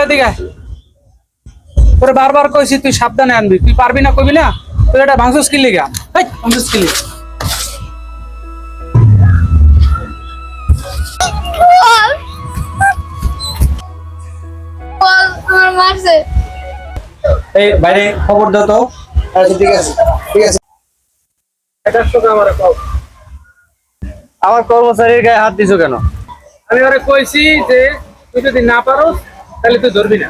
এদিকে। তোরে বারবার কইছি তুই সাবধানে আনবি। তুই পারবি না কবি না? তুই এটা ভাঙছিস কি লিগা। এই ভাঙছিস কি লিগা। আমার এই বাইরে খবর দাও তো। আচ্ছা ঠিক আছে। ঠিক আছে। আমার কর্মচারীর গায়ে হাত দিছো কেন? আমি ওরে কইছি যে তুই যদি না পারো তাহলে তুই ধরবি না।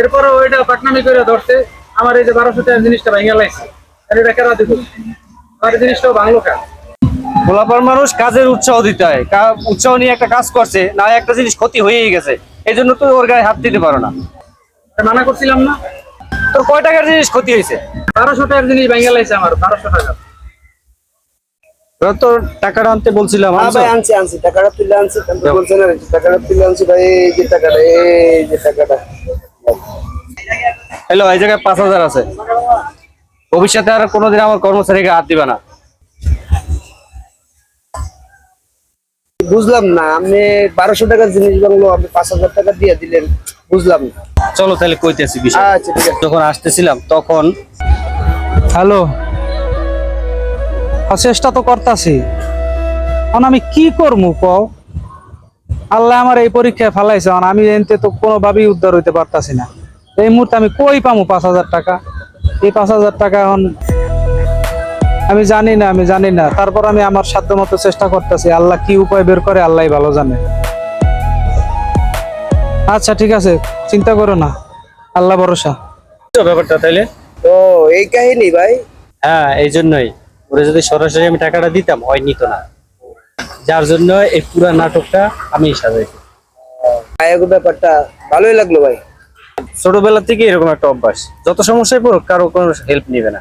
এরপরে ওইটা পাটনামি করে ধরছে। আমার এই যে বারোশো টাকার জিনিসটা ভেঙে লাইছে। তাহলে এটা কেন দিব আমার জিনিসটাও ভাঙলো কেন? গোলাপার মানুষ কাজের উৎসাহ দিতে হয়। উৎসাহ নিয়ে একটা কাজ করছে না একটা জিনিস ক্ষতি হয়েই গেছে। এই জন্য তুই ওর গায়ে হাত দিতে পারো না। মানা করছিলাম না। তোর কয় টাকার জিনিস ক্ষতি হয়েছে? বারোশো টাকার জিনিস ভেঙে লাইছে আমার বারোশো টাকা। ওরা টাকাটা আনতে বলছিলাম হ্যাঁ ভাই আনছি আনছি। টাকাটা তুলে আনছি আপনি বলছেন না টাকাটা তুলে আনছি ভাই এই যে টাকাটা এই যে টাকাটা। হ্যালো এই জায়গায় পাঁচ হাজার আছে। ভবিষ্যতে আর কোনোদিন আমার কর্মচারীকে হাত দিবা না। বুঝলাম না আপনি বারোশো টাকার জিনিস বাংলো আপনি পাঁচ হাজার টাকা দিয়ে দিলেন বুঝলাম না। চলো তাহলে কইতেছি বিষয়। আচ্ছা ঠিক আছে। যখন আসতেছিলাম তখন হ্যালো? চেষ্টা তো করতাছি। এখন আমি কি করব কও? আল্লাহ আমার এই পরীক্ষায় ফালাইছে আমি এনতে তো কোনোভাবেই উদ্ধার হইতে পারতাছি না। এই মুহূর্তে আমি কই পামু পাঁচ হাজার টাকা? এই পাঁচ হাজার টাকা এখন আমি জানি না আমি জানি না। তারপর আমি আমার সাধ্য মতো চেষ্টা করতেছি আল্লাহ কি উপায় বের করে আল্লাহ ভালো জানে। আচ্ছা ঠিক আছে চিন্তা করো না। আল্লাহ ভরসা। ব্যাপারটা তাইলে? তো এই কাহিনী ভাই? হ্যাঁ এই জন্যই। ওরা যদি সরাসরি আমি টাকাটা দিতাম হয় নিত না। যার জন্য এই পুরা নাটকটা আমি সাজাইছি আয়াগো ব্যাপারটা ভালোই লাগল ভাই। ছোটবেলা থেকে এরকম একটা অভ্যাস। যত সমস্যায় পড়ুক কারও কোনো হেল্প নিবে না।